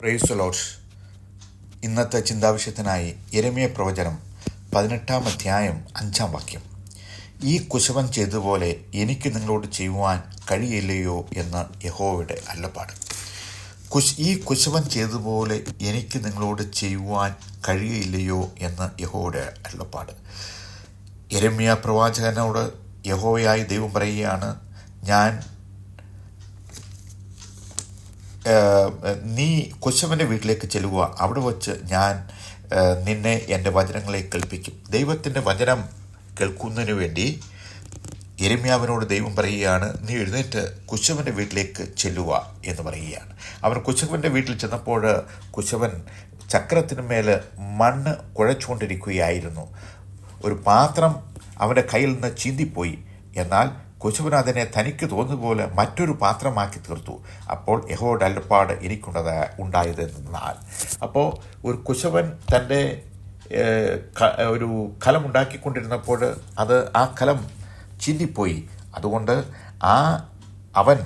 Price lords ഇന്നത്തെ ചിന്താവിഷയത്തിനായി എരമിയ പ്രവചനം പതിനെട്ടാം അധ്യായം അഞ്ചാം വാക്യം. ഈ കുശവൻ ചെയ്തതുപോലെ എനിക്ക് നിങ്ങളോട് ചെയ്യുവാൻ കഴിയില്ലയോ എന്ന് യഹോവയുടെ അല്ലപ്പാട് കുശ് ഈ കുശവൻ ചെയ്തതുപോലെ എനിക്ക് നിങ്ങളോട് ചെയ്യുവാൻ കഴിയില്ലയോ എന്ന് യഹോവയുടെ അല്ലപ്പാട് എരമിയ പ്രവാചകനോട് യഹോവയായി ദൈവം പറയുകയാണ് ഞാൻ നീ കൊച്ചവന്റെ വീട്ടിലേക്ക് ചെല്ലുക. അവിടെ വച്ച് ഞാൻ നിന്നെ എന്റെ വചനങ്ങളെ കേൾപ്പിക്കും. ദൈവത്തിന്റെ വചനം കേൾക്കുന്നതിന് വേണ്ടി എരമ്യാവിനോട് ദൈവം പറയുകയാണ് നീ എഴുന്നേറ്റ് കുശവന്റെ വീട്ടിലേക്ക് ചെല്ലുക എന്ന് പറയുകയാണ്. അവർ കുശവന്റെ വീട്ടിൽ ചെന്നപ്പോൾ കുശവൻ ചക്രത്തിന് മേൽ മണ്ണ് കുഴച്ചുകൊണ്ടിരിക്കുകയായിരുന്നു. ഒരു പാത്രം അവന്റെ കയ്യിൽ നിന്ന് ചീന്തിപ്പോയി. എന്നാൽ കുശവൻ അതിനെ തനിക്ക് തോന്നുപോലെ മറ്റൊരു പാത്രമാക്കി തീർത്തു. അപ്പോൾ യഹോയുടെ അല്ലപ്പാട് എനിക്കുണ്ടത് ഉണ്ടായത് എന്നാൽ. അപ്പോൾ ഒരു കുശവൻ തന്റെ ഒരു കലം ഉണ്ടാക്കിക്കൊണ്ടിരുന്നപ്പോൾ അത് ആ കലം ചിന്തിപ്പോയി. അതുകൊണ്ട് ആ അവൻ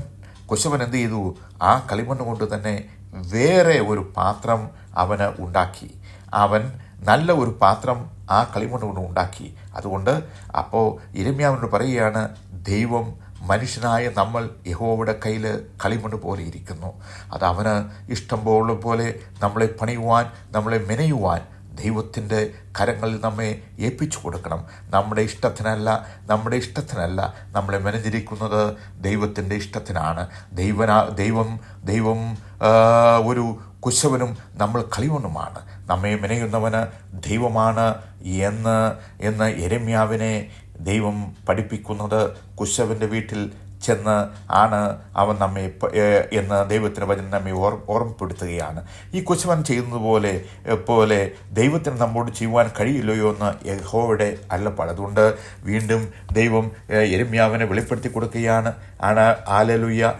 കുശവൻ എന്ത് ചെയ്തു? ആ കളിമണ്ണ് കൊണ്ട് തന്നെ വേറെ ഒരു പാത്രം അവന് ഉണ്ടാക്കി. അവൻ നല്ല ഒരു പാത്രം ആ കളിമണ്ണ് കൊണ്ട് ഉണ്ടാക്കി. അതുകൊണ്ട് അപ്പോൾ ഇരമ്യാവിനോട് പറയുകയാണ് ദൈവം മനുഷ്യനായ നമ്മൾ യഹോവയുടെ കയ്യിൽ കളിമണ്ണ് പോലെ ഇരിക്കുന്നു. അത് അവന് ഇഷ്ടം പോലെ പോലെ നമ്മളെ പണിയുവാൻ നമ്മളെ മെനയുവാൻ ദൈവത്തിന്റെ കരങ്ങളിൽ നമ്മെ ഏൽപ്പിച്ചു കൊടുക്കണം. നമ്മുടെ ഇഷ്ടത്തിനല്ല നമ്മുടെ ഇഷ്ടത്തിനല്ല നമ്മളെ മെനഞ്ഞിരിക്കുന്നത് ദൈവത്തിന്റെ ഇഷ്ടത്തിനാണ്. ദൈവനാ ദൈവം ദൈവം ഒരു കുശവനും നമ്മൾ കളിവണ്ണുമാണ് നമ്മെ മെനയുന്നവന് ദൈവമാണ് എന്ന് എന്ന് എരമ്യാവിനെ ദൈവം പഠിപ്പിക്കുന്നത് കുശവന്റെ വീട്ടിൽ ചെന്ന് ആണ് അവൻ നമ്മെ എന്ന് ദൈവത്തിന്റെ വചനം നമ്മെ ഓർ ഓർമ്മപ്പെടുത്തുകയാണ്. ഈ കുശവൻ ചെയ്യുന്നതുപോലെ പോലെ പോലെ ദൈവത്തിന് നമ്മോട് ചെയ്യുവാൻ കഴിയില്ലയോ എന്ന് യഹോയുടെ അല്ലപ്പാട് അതുകൊണ്ട് വീണ്ടും ദൈവം എരമ്യാവിനെ വെളിപ്പെടുത്തി കൊടുക്കുകയാണ്. ആണ് ആലലുയ്യ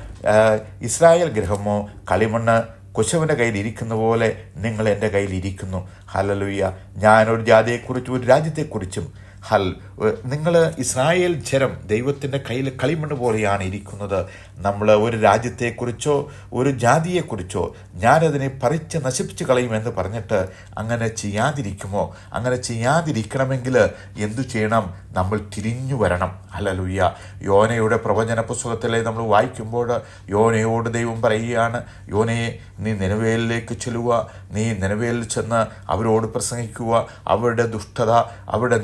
ഇസ്രായേൽ ഗ്രഹമോ കളിമണ്ണ് കുശവന്റെ കയ്യിൽ ഇരിക്കുന്ന പോലെ നിങ്ങൾ എന്റെ കയ്യിൽ ഇരിക്കുന്നു. ഹലലുയ്യ ഞാനൊരു ജാതിയെക്കുറിച്ചും ഒരു രാജ്യത്തെക്കുറിച്ചും ഹൽ. നിങ്ങൾ ഇസ്രായേൽ ജനം ദൈവത്തിന്റെ കയ്യിൽ കളിമണ്ണ് പോലെയാണ് ഇരിക്കുന്നത്. നമ്മൾ ഒരു രാജ്യത്തെക്കുറിച്ചോ ഒരു ജാതിയെക്കുറിച്ചോ ഞാനതിനെ പറിച്ച് നശിപ്പിച്ച് കളയുമെന്ന് പറഞ്ഞിട്ട് അങ്ങനെ ചെയ്യാതിരിക്കുമോ? അങ്ങനെ ചെയ്യാതിരിക്കണമെങ്കിൽ എന്തു ചെയ്യണം? നമ്മൾ തിരിഞ്ഞു വരണം. അല്ലലുയ്യ യോനയുടെ പ്രവചന പുസ്തകത്തിലെ നമ്മൾ വായിക്കുമ്പോൾ യോനയോട് ദൈവം പറയുകയാണ് യോനയെ നീ നിലവേലിലേക്ക് ചെല്ലുക. നീ നിലവേലിൽ ചെന്ന് അവരോട് പ്രസംഗിക്കുക. അവരുടെ ദുഷ്ടത അവരുടെ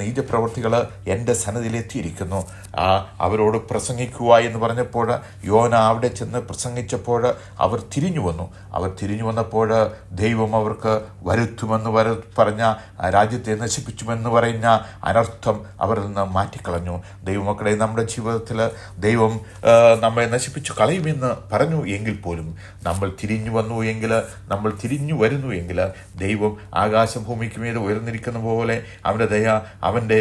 നീചപ്രവൃത്തികൾ എന്റെ സന്നദ്ധിയിലെത്തിയിരിക്കുന്നു ആ അവരോട് പ്രസംഗിക്കുക എന്ന് പറഞ്ഞപ്പോൾ യോന അവിടെ ചെന്ന് പ്രസംഗിച്ചപ്പോൾ അവർ തിരിഞ്ഞു വന്നു. അവർ തിരിഞ്ഞു വന്നപ്പോൾ ദൈവം അവർക്ക് വരുത്തുമെന്ന് വര പറഞ്ഞ രാജ്യത്തെ നശിപ്പിച്ചുമെന്ന് പറഞ്ഞ അനർത്ഥം അവരിൽ നിന്ന് മാറ്റിക്കളഞ്ഞു. ദൈവമക്കളെ നമ്മുടെ ജീവിതത്തിൽ ദൈവം നമ്മെ നശിപ്പിച്ചു കളയുമെന്ന് പറഞ്ഞു എങ്കിൽ പോലും നമ്മൾ തിരിഞ്ഞു വന്നു എങ്കിൽ നമ്മൾ തിരിഞ്ഞു വരുന്നു എങ്കിൽ ദൈവം ആകാശഭൂമിക്ക് മീത് ഉയർന്നിരിക്കുന്ന പോലെ അവന്റെ ദയ അവന്റെ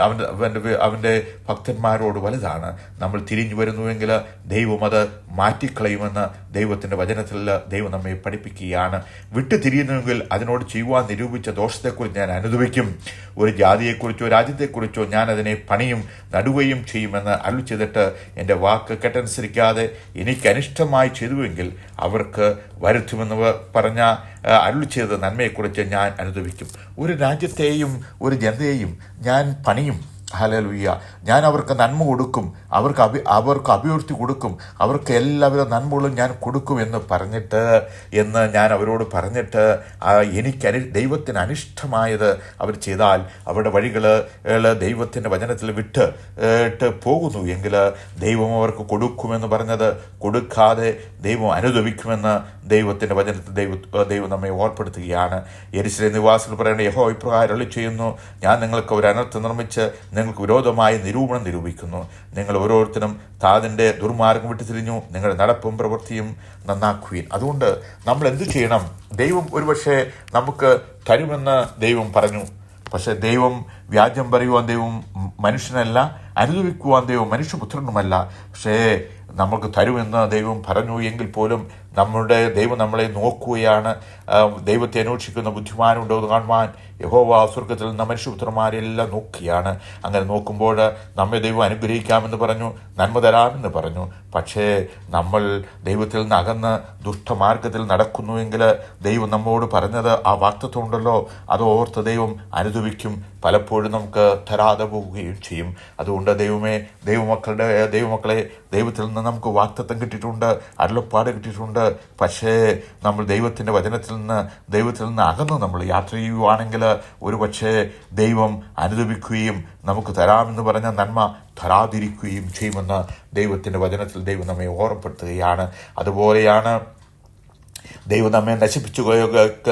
അവന്റെ അവന്റെ അവന്റെ ഭക്തന്മാരോട് വലുതാണ്. നമ്മൾ തിരിഞ്ഞു വരുന്നുവെങ്കിൽ ദൈവം അത് മാറ്റിക്കളയുമെന്ന് ദൈവത്തിന്റെ വചനത്തിൽ ദൈവം നമ്മെ പഠിപ്പിക്കുകയാണ്. വിട്ടു തിരിയുന്നുവെങ്കിൽ അതിനോട് ചെയ്യുവാൻ നിരൂപിച്ച ദോഷത്തെക്കുറിച്ച് ഞാൻ അനുഭവിക്കും. ഒരു ജാതിയെക്കുറിച്ചോ രാജ്യത്തെക്കുറിച്ചോ ഞാൻ അതിനെ പണിയും നടുകയും ചെയ്യുമെന്ന് അരുൾ ചെയ്തിട്ട് എന്റെ വാക്ക് കേട്ടനുസരിക്കാതെ എനിക്ക് അനിഷ്ടമായി ചെയ്തുവെങ്കിൽ അവർക്ക് വരുത്തുമെന്ന് പറഞ്ഞ അരുൾ ചെയ്ത നന്മയെക്കുറിച്ച് ഞാൻ അനുദവിക്കും ഒരു രാജ്യത്തെയും ഒരു ജനതയെയും ഞാൻ പണിയും. ഹലലുയ്യ ഞാൻ അവർക്ക് നന്മ കൊടുക്കും. അവർക്ക് അഭി അവർക്ക് അഭിവൃദ്ധി കൊടുക്കും. അവർക്ക് എല്ലാവിധ നന്മകളും ഞാൻ കൊടുക്കും എന്ന് പറഞ്ഞിട്ട് എന്ന് ഞാൻ അവരോട് പറഞ്ഞിട്ട് എനിക്ക് അനി ദൈവത്തിന് അനിഷ്ടമായത് അവർ ചെയ്താൽ അവരുടെ വഴികൾ ദൈവത്തിന്റെ വചനത്തിൽ വിട്ട് ഇട്ട് പോകുന്നു എങ്കിൽ ദൈവം അവർക്ക് കൊടുക്കുമെന്ന് പറഞ്ഞത് കൊടുക്കാതെ ദൈവം അനുദവിക്കുമെന്ന് ദൈവത്തിന്റെ വചനത്തിൽ ദൈവ ദൈവം നമ്മെ ഓർപ്പെടുത്തുകയാണ്. എരിശ്രീ നിവാസികൾ പറയേണ്ട യഹോ ഇപ്രകാരം അരളി ചെയ്യുന്നു ഞാൻ നിങ്ങൾക്ക് ഒരു അനർത്ഥം നിർമ്മിച്ച് നിങ്ങൾക്ക് വിരോധമായി നിരൂപണം നിരൂപിക്കുന്നു. നിങ്ങൾ ഓരോരുത്തരും താതിന്റെ ദുർമാർഗം വിട്ടു തിരിഞ്ഞു. നിങ്ങളുടെ നടപ്പും പ്രവൃത്തിയും നന്നാക്കുകയും അതുകൊണ്ട് നമ്മൾ എന്തു ചെയ്യണം? ദൈവം ഒരുപക്ഷെ നമുക്ക് തരുമെന്ന് ദൈവം പറഞ്ഞു. പക്ഷേ ദൈവം വ്യാജം പറയുവാൻ ദൈവം മനുഷ്യനല്ല. അനുഭവിക്കുവാൻ ദൈവം മനുഷ്യപുത്രനുമല്ല. പക്ഷേ നമുക്ക് തരുമെന്ന് ദൈവം പറഞ്ഞു എങ്കിൽ പോലും നമ്മുടെ ദൈവം നമ്മളെ നോക്കുകയാണ്. ദൈവത്തെ അന്വേഷിക്കുന്ന ബുദ്ധിമാനുണ്ടോ എന്ന് കാണുവാൻ യഹോവ സ്വർഗത്തിൽ നിന്ന് മനുഷ്യപുത്രന്മാരെല്ലാം നോക്കിയാണ്. അങ്ങനെ നോക്കുമ്പോൾ നമ്മെ ദൈവം അനുഗ്രഹിക്കാമെന്ന് പറഞ്ഞു നന്മ തരാമെന്ന് പറഞ്ഞു. പക്ഷേ നമ്മൾ ദൈവത്തിൽ നിന്ന് അകന്ന് ദുഷ്ടമാർഗത്തിൽ നടക്കുന്നുവെങ്കിൽ ദൈവം നമ്മോട് പറഞ്ഞത് ആ വാക്തത്വം ഉണ്ടല്ലോ അത് ഓർത്ത് ദൈവം അനുദവിക്കും പലപ്പോഴും നമുക്ക് തരാതെ പോവുകയും ചെയ്യും. അതുകൊണ്ട് ദൈവമേ ദൈവമക്കളുടെ ദൈവമക്കളെ ദൈവത്തിൽ നിന്ന് നമുക്ക് വാക്തത്വം കിട്ടിയിട്ടുണ്ട് അരുളപ്പാട് കിട്ടിയിട്ടുണ്ട്. പക്ഷേ നമ്മൾ ദൈവത്തിന്റെ വചനത്തിൽ നിന്ന് ദൈവത്തിൽ നിന്ന് അകന്ന് നമ്മൾ യാത്ര ചെയ്യുവാണെങ്കിൽ ഒരു പക്ഷേ ദൈവം അനുദപിക്കുകയും നമുക്ക് തരാമെന്ന് പറഞ്ഞ നന്മ തരാതിരിക്കുകയും ചെയ്യുമെന്ന് ദൈവത്തിന്റെ വചനത്തിൽ ദൈവം നമ്മെ ഓർമ്മപ്പെടുത്തുകയാണ്. അതുപോലെയാണ് ദൈവം നമ്മെ നശിപ്പിച്ചു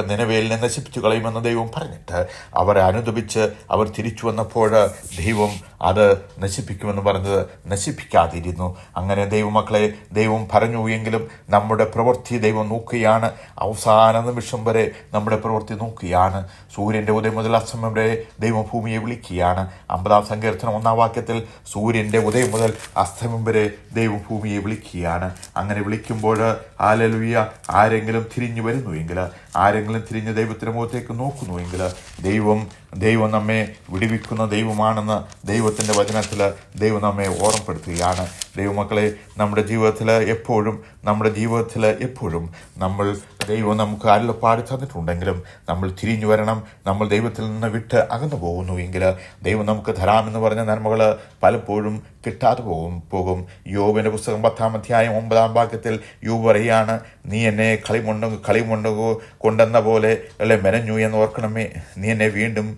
നിലവേലിനെ നശിപ്പിച്ചു കളയുമെന്ന് ദൈവം പറഞ്ഞിട്ട് അവരെ അനുദപിച്ച് അവർ തിരിച്ചു വന്നപ്പോൾ ദൈവം അത് നശിപ്പിക്കുമെന്ന് പറഞ്ഞത് നശിപ്പിക്കാതിരുന്നു. അങ്ങനെ ദൈവമക്കളെ ദൈവം പറഞ്ഞു എങ്കിലും നമ്മുടെ പ്രവൃത്തി ദൈവം നോക്കുകയാണ്. അവസാന നിമിഷം വരെ നമ്മുടെ പ്രവൃത്തി നോക്കുകയാണ്. സൂര്യന്റെ ഉദയം മുതൽ അസ്തമയം വരെ ദൈവഭൂമിയെ വിളിക്കുകയാണ്. അമ്പതാം സങ്കീർത്തനം ഒന്നാം വാക്യത്തിൽ സൂര്യന്റെ ഉദയം മുതൽ അസ്തമം വരെ ദൈവഭൂമിയെ വിളിക്കുകയാണ്. അങ്ങനെ വിളിക്കുമ്പോൾ ആലലുയ്യ ആരെങ്കിലും തിരിഞ്ഞു വരുന്നുവെങ്കിൽ ആരെങ്കിലും തിരിഞ്ഞ് ദൈവത്തിന്റെ മുഖത്തേക്ക് നോക്കുന്നുവെങ്കിൽ ദൈവം ദൈവം നമ്മെ വിടിവിക്കുന്ന ദൈവമാണെന്ന് ദൈവത്തിന്റെ വചനത്തിൽ ദൈവം നമ്മെ ഓർമ്മപ്പെടുത്തുകയാണ്. ദൈവമക്കളെ നമ്മുടെ ജീവിതത്തിൽ എപ്പോഴും നമ്മുടെ ജീവിതത്തിൽ എപ്പോഴും നമ്മൾ ദൈവം നമുക്ക് അരുളപ്പാട് തന്നിട്ടുണ്ടെങ്കിലും നമ്മൾ തിരിഞ്ഞു വരണം നമ്മൾ ദൈവത്തിൽ നിന്ന് വിട്ട് അകന്നു പോകുന്നുവെങ്കിൽ ദൈവം നമുക്ക് തരാമെന്ന് പറഞ്ഞ നന്മകൾ പലപ്പോഴും കിട്ടാതെ പോകും പോകും. യോബിന്റെ പുസ്തകം പത്താം അധ്യായം ഒമ്പതാം വാക്യത്തിൽ യോബ് പറയാണ് നീ എന്നെ കളിമണ്ണു കളിമണ്ണു കൊണ്ടെന്ന പോലെ അല്ലെ മെനഞ്ഞു എന്ന് ഓർക്കണമേ. നീ എന്നെ വീണ്ടും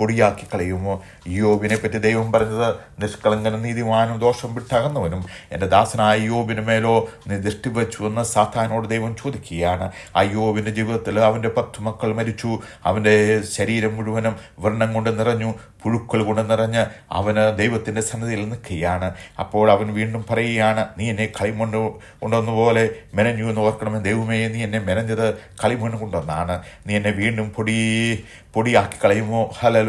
പൊടിയാക്കി കളയുമോ? യോബിനെ പറ്റി ദൈവം പറഞ്ഞത് നിഷ്കളങ്കനും നീതിമാനും ദോഷം വിട്ടകന്നവനും എന്റെ ദാസനായ യോബിന് മേലോ നീ ദൃഷ്ടി വെച്ചു എന്ന് സാത്താനോട് ദൈവം ചോദിക്കുകയാണ്. ആ യോബിന്റെ ജീവിതത്തിൽ അവന്റെ പത്ത് മക്കൾ മരിച്ചു. അവന്റെ ശരീരം മുഴുവനും വ്രണം കൊണ്ട് നിറഞ്ഞു പുഴുക്കൾ കൊണ്ട് നിറഞ്ഞ് അവന് ദൈവത്തിന്റെ സന്നിധിയിൽ നിൽക്കുകയാണ്. അപ്പോൾ അവൻ വീണ്ടും പറയുകയാണ് നീ എന്നെ കളിമണ്ണ് കൊണ്ടുവന്ന പോലെ മെനഞ്ഞു എന്ന് ഓർക്കണമെന്ന് ദൈവമേ നീ എന്നെ മെനഞ്ഞത് കളിമണ്ണ് കൊണ്ടുവന്നാണ് നീ എന്നെ വീണ്ടും പൊടി പൊടിയാക്കി കളയുമോ?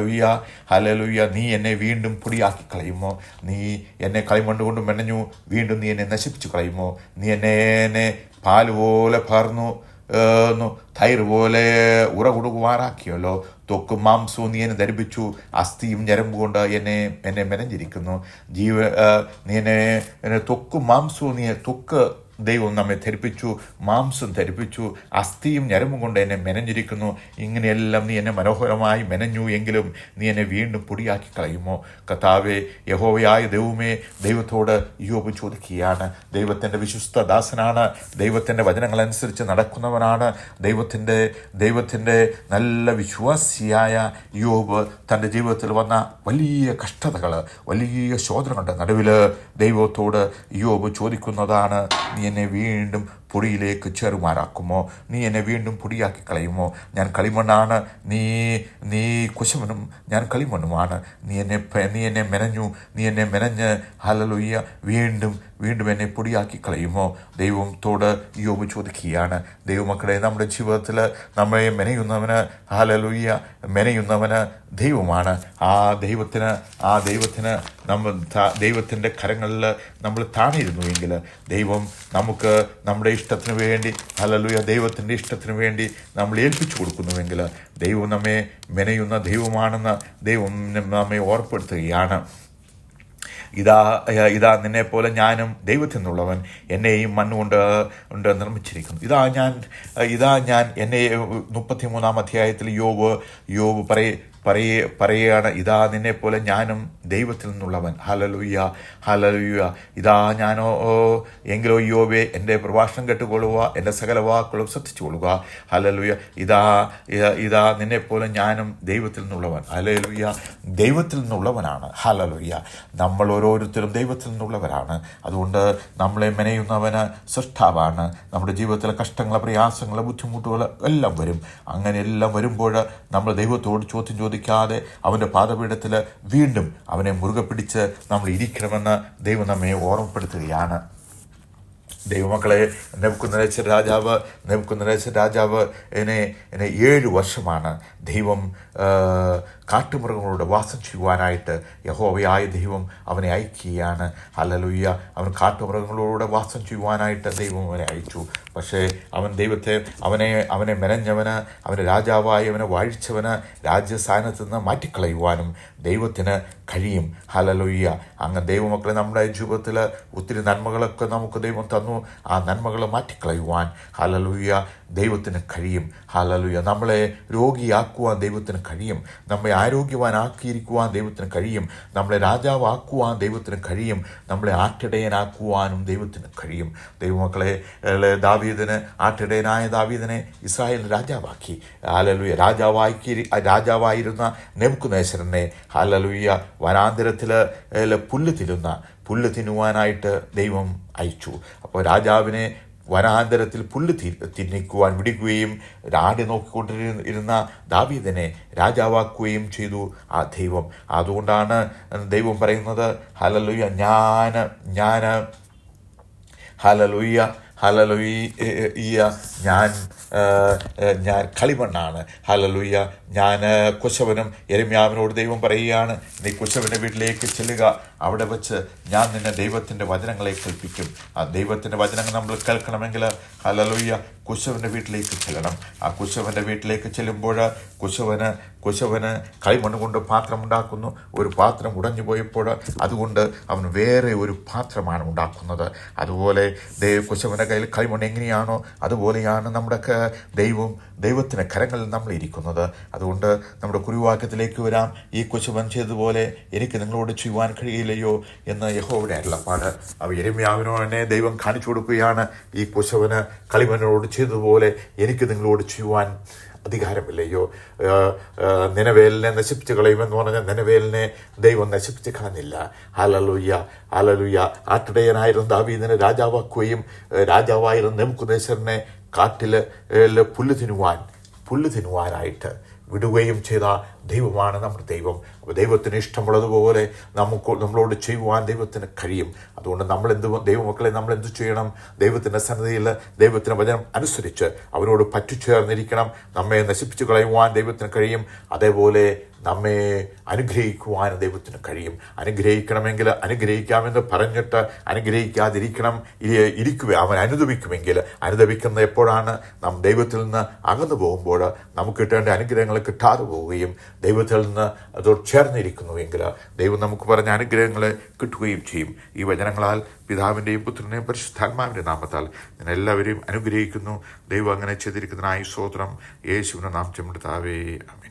ഹലലുയ്യ ഹലലുയ്യ നീ എന്നെ വീണ്ടും പൊടിയാക്കി കളയുമോ? നീ എന്നെ കളിമണ്ണ് കൊണ്ട് മെനഞ്ഞു വീണ്ടും നീ എന്നെ നശിപ്പിച്ചു കളയുമോ? നീ എന്നെ എന്നെ പാൽ പോലെ പകർന്നു തൈര് പോലെ ഉറ കൊടുക്കുമാറാക്കിയല്ലോ തൊക്കും മാംസവും നീ എന്നെ ധരിപ്പിച്ചു അസ്ഥിയും ഞരമ്പ് കൊണ്ട് എന്നെ എന്നെ മെനഞ്ഞിരിക്കുന്നു. ജീവ നീ എന്നെ തൊക്കും മാംസവും നീ തൊക്ക് ദൈവം നമ്മെ ധരിപ്പിച്ചു മാംസം ധരിപ്പിച്ചു അസ്ഥിയും ഞരമ്പും കൊണ്ട് എന്നെ മെനഞ്ഞിരിക്കുന്നു. ഇങ്ങനെയെല്ലാം നീ എന്നെ മനോഹരമായി മെനഞ്ഞു എങ്കിലും നീ എന്നെ വീണ്ടും പൊടിയാക്കി കളയുമോ? കഥാവേ യഹോവയായ ദൈവമേ ദൈവത്തോട് യോബ് ചോദിക്കുകയാണ്. ദൈവത്തിന്റെ വിശ്വസ്ത ദാസനാണ്. ദൈവത്തിന്റെ വചനങ്ങളനുസരിച്ച് നടക്കുന്നവനാണ്. ദൈവത്തിന്റെ ദൈവത്തിന്റെ നല്ല വിശ്വാസിയായ യോബ് തന്റെ ജീവിതത്തിൽ വന്ന വലിയ കഷ്ടതകൾ വലിയ ശോധനകളുടെ നടുവിൽ ദൈവത്തോട് യോബ് ചോദിക്കുന്നതാണ് നീ എന്നെ വീണ്ടും പൊടിയിലേക്ക് ചെറുമാറാക്കുമോ? നീ എന്നെ വീണ്ടും പൊടിയാക്കി കളയുമോ? ഞാൻ കളിമണ്ണാണ്. നീ നീ കുശമനും ഞാൻ കളിമണ്ണുമാണ്. നീ എന്നെ നീ എന്നെ മെനഞ്ഞു നീ എന്നെ മെനഞ്ഞ്. ഹലലുയ്യ വീണ്ടും വീണ്ടും എന്നെ പൊടിയാക്കി കളയുമോ? ദൈവത്തോട് യോബ് ചോദിക്കുകയാണ്. ദൈവമക്കളെ നമ്മുടെ ജീവിതത്തിൽ നമ്മളെ മെനയുന്നവന് ഹലലുയ്യ മെനയുന്നവന് ദൈവമാണ്. ആ ദൈവത്തിന് ആ ദൈവത്തിന് നമ്മൾ ദൈവത്തിന്റെ കരങ്ങളിൽ നമ്മൾ താണിരുന്നുവെങ്കിൽ ദൈവം നമുക്ക് നമ്മുടെ ഇഷ്ടത്തിന് വേണ്ടി ഹലലുയ ദൈവത്തിന്റെ ഇഷ്ടത്തിന് വേണ്ടി നമ്മൾ ഏൽപ്പിച്ചു കൊടുക്കുന്നുവെങ്കിൽ ദൈവം നമ്മെ മെനയുന്ന ദൈവമാണെന്ന് ദൈവം നമ്മെ ഓർപ്പെടുത്തുകയാണ്. ഇതാ ഇതാ നിന്നെ പോലെ ഞാനും ദൈവത്തിൽ നിന്നുള്ളവൻ എന്നെയും മണ്ണുകൊണ്ട് ഉണ്ട് നിർമ്മിച്ചിരിക്കുന്നു. ഇതാ ഞാൻ ഇതാ ഞാൻ എന്നെ മുപ്പത്തി മൂന്നാം അധ്യായത്തിൽ യോബ് യോബ് പറയ പറയ പറയുകയാണ് ഇതാ നിന്നെ പോലെ ഞാനും ദൈവത്തിൽ നിന്നുള്ളവൻ. ഹലലുയ്യ ഹലലുയ്യ ഇതാ ഞാനോ എങ്കിലോ യോവേ എന്റെ പ്രഭാഷണം കേട്ടുകൊള്ളുക എന്റെ സകല വാക്കുകളും ശ്രദ്ധിച്ചു കൊള്ളുക. ഹലലുയ്യ ഇതാ ഇതാ- ഇതാ നിന്നെ പോലെ ഞാനും ദൈവത്തിൽ നിന്നുള്ളവൻ. ഹലലുയ്യ ദൈവത്തിൽ നിന്നുള്ളവനാണ്. ഹലലുയ്യ നമ്മൾ ഓരോരുത്തരും ദൈവത്തിൽ നിന്നുള്ളവരാണ്. അതുകൊണ്ട് നമ്മളെ മെനയുന്നവന് സൃഷ്ടാവാണ്. നമ്മുടെ ജീവിതത്തിലെ കഷ്ടങ്ങൾ പ്രയാസങ്ങൾ ബുദ്ധിമുട്ടുകൾ എല്ലാം വരും. അങ്ങനെയെല്ലാം വരുമ്പോൾ നമ്മൾ ദൈവത്തോട് ചോദ്യം ചോദിക്കാതെ അവന്റെ പാദപീഠത്തിൽ വീണ്ടും അവനെ മുറുകെ പിടിച്ച് നമ്മൾ ഇരിക്കണമെന്ന് ദൈവം നമ്മെ ഓർമ്മപ്പെടുത്തുകയാണ്. ദൈവമക്കളെ നെബുക്കുനരേശ്വര രാജാവ് നെബുക്കുനരേശ്വര രാജാവ് എന്നെ എന്നെ ഏഴ് വർഷമാണ് ദൈവം കാട്ടുമൃഗങ്ങളോട് വാസം ചെയ്യുവാനായിട്ട് യഹോവയായ ദൈവം അവനെ അയക്കുകയാണ്. അല്ലലുയ്യ അവൻ കാട്ടുമൃഗങ്ങളോട് വാസം ചെയ്യുവാനായിട്ട് ദൈവം അവനെ അയച്ചു. പക്ഷേ അവൻ ദൈവത്തെ അവനെ അവനെ മെനഞ്ഞവന് അവന് രാജാവായി അവനെ വാഴിച്ചവന് രാജ്യസ്ഥാനത്ത് നിന്ന് മാറ്റിക്കളയുവാനും ദൈവത്തിന് കഴിയും. ഹലലൊയ്യ അങ്ങ് ദൈവമക്കളെ നമ്മുടെ ജീവിതത്തിൽ ഒത്തിരി നന്മകളൊക്കെ നമുക്ക് ദൈവം തന്നു. ആ നന്മകൾ മാറ്റിക്കളയുവാൻ. ഹലലുയ്യ ദൈവത്തിന് കഴിയും. ഹാലലുയ നമ്മളെ രോഗിയാക്കുവാൻ ദൈവത്തിന് കഴിയും. നമ്മെ ആരോഗ്യവാനാക്കിയിരിക്കുവാൻ ദൈവത്തിന് കഴിയും. നമ്മളെ രാജാവാക്കുവാൻ ദൈവത്തിന് കഴിയും. നമ്മളെ ആട്ടിടയനാക്കുവാനും ദൈവത്തിന് കഴിയും. ദൈവമക്കളെ ദാവീദിന് ആട്ടിടയനായ ദാവീദിനെ ഇസ്രായേൽ രാജാവാക്കി. ഹാലലുയ രാജാവാക്കി രാജാവായിരുന്ന നെബുക്കുനേശ്വരനെ ഹാലലുയ വനാന്തരത്തിൽ പുല്ല് തിരുന്ന പുല്ല് തിന്നുവാനായിട്ട് ദൈവം അയച്ചു. അപ്പോൾ രാജാവിനെ വനാന്തരത്തിൽ പുല്ല് തിന്നിക്കുവാൻ വിടിക്കുകയും രാടി നോക്കിക്കൊണ്ടിരുന്ന ദാവീദിനെ രാജാവാക്കുകയും ചെയ്തു. ആ ദൈവം അതുകൊണ്ടാണ് ദൈവം പറയുന്നത് ഹലലുയ്യ ഞാൻ ഞാൻ ഹലലുയ്യ ഹലലുയ്യ ഞാൻ ഞാൻ കളിമണ്ണാണ്. ഹലലുയ്യ ഞാൻ കുശവനും എരമ്യാവിനോട് ദൈവം പറയുകയാണ്. നീ കുശവന്റെ വീട്ടിലേക്ക് ചെല്ലുക. അവിടെ വെച്ച് ഞാൻ നിന്നെ ദൈവത്തിന്റെ വചനങ്ങളെ കേൾപ്പിക്കും. ആ ദൈവത്തിന്റെ വചനങ്ങൾ നമ്മൾ കേൾക്കണമെങ്കിൽ ഹലലുയ്യ കുശവന്റെ വീട്ടിലേക്ക് ചെല്ലണം. ആ കുശവന്റെ വീട്ടിലേക്ക് ചെല്ലുമ്പോൾ കുശവന് കുശവന് കളിമണ്ണ് കൊണ്ട് പാത്രം ഉണ്ടാക്കുന്നു. ഒരു പാത്രം ഉടഞ്ഞു പോയപ്പോൾ അതുകൊണ്ട് അവൻ വേറെ ഒരു പാത്രമാണ് ഉണ്ടാക്കുന്നത്. അതുപോലെ ദൈവ കുശവന്റെ കയ്യിൽ കഴിവുണ്ട് എങ്ങനെയാണോ അതുപോലെയാണ് നമ്മുടെ ദൈവം ദൈവത്തിന്റെ കരങ്ങളിൽ നമ്മൾ ഇരിക്കുന്നത്. അതുകൊണ്ട് നമ്മുടെ കുരുവാക്യത്തിലേക്ക് വരാം. ഈ കുശവൻ ചെയ്തതുപോലെ എനിക്ക് നിങ്ങളോട് ചെയ്യുവാൻ കഴിയില്ലയോ എന്ന് യഹോയുടെ അരുളപ്പാട്. അവ എരുമ്യാവിനോട് തന്നെ ദൈവം കാണിച്ചു കൊടുക്കുകയാണ്. ഈ കൊച്ചുവന് കളിമനോട് ചെയ്തതുപോലെ എനിക്ക് നിങ്ങളോട് ചെയ്യുവാൻ അധികാരമില്ലയോ? നിലവേലിനെ നശിപ്പിച്ച് കളയുമെന്ന് പറഞ്ഞാൽ നിലവേലിനെ ദൈവം നശിപ്പിച്ച് കളഞ്ഞില്ല. ഹലലുയ്യ ഹലലുയ്യ ആട്ടിടയനായിരുന്ന ദാവീദിനെ രാജാവാക്കുകയും രാജാവായിരുന്ന നെമുക്കുനേശ്വരനെ കാട്ടിൽ പുല്ല് തിന്നുവാൻ പുല്ല് തിന്നുവാനായിട്ട് വിടുകയും ചെയ്ത ദൈവമാണ് നമ്മുടെ ദൈവം. അപ്പോൾ ദൈവത്തിന് ഇഷ്ടമുള്ളതുപോലെ നമുക്ക് നമ്മളോട് ചെയ്യുവാൻ ദൈവത്തിന് കഴിയും. അതുകൊണ്ട് നമ്മൾ എന്ത് ദൈവമക്കളെ നമ്മൾ എന്ത് ചെയ്യണം? ദൈവത്തിന്റെ സന്നദ്ധയിൽ ദൈവത്തിന്റെ വചനം അനുസരിച്ച് അവനോട് പറ്റിച്ചേർന്നിരിക്കണം. നമ്മെ നശിപ്പിച്ചു കളയുവാൻ ദൈവത്തിന് കഴിയും. അതേപോലെ നമ്മെ അനുഗ്രഹിക്കുവാൻ ദൈവത്തിന് കഴിയും. അനുഗ്രഹിക്കണമെങ്കിൽ അനുഗ്രഹിക്കാമെന്ന് പറഞ്ഞിട്ട് അനുഗ്രഹിക്കാതിരിക്കണം. ഇരി- ഇരിക്കുക അവൻ അനുദപിക്കുമെങ്കിൽ അനുദപിക്കുന്ന എപ്പോഴാണ്? നാം ദൈവത്തിൽ നിന്ന് അകന്നു പോകുമ്പോൾ നമുക്ക് കിട്ടേണ്ട അനുഗ്രഹങ്ങൾ കിട്ടാതെ പോവുകയും ദൈവത്തിൽ നിന്ന് അതോട് ചേർന്നിരിക്കുന്നുവെങ്കിൽ ദൈവം നമുക്ക് പറഞ്ഞ അനുഗ്രഹങ്ങൾ കിട്ടുകയും ചെയ്യും. ഈ വചനങ്ങളാൽ പിതാവിന്റെയും പുത്രന്റെയും പരിശുദ്ധാത്മാവിന്റെ നാമത്താൽ ഞാൻ എല്ലാവരെയും അനുഗ്രഹിക്കുന്നു. ദൈവം അങ്ങനെ ചെയ്തിരിക്കുന്നതിനായി സ്വോത്രം യേശുവിനെ നാം ചെമ്പിടുത്താവേ അമീൻ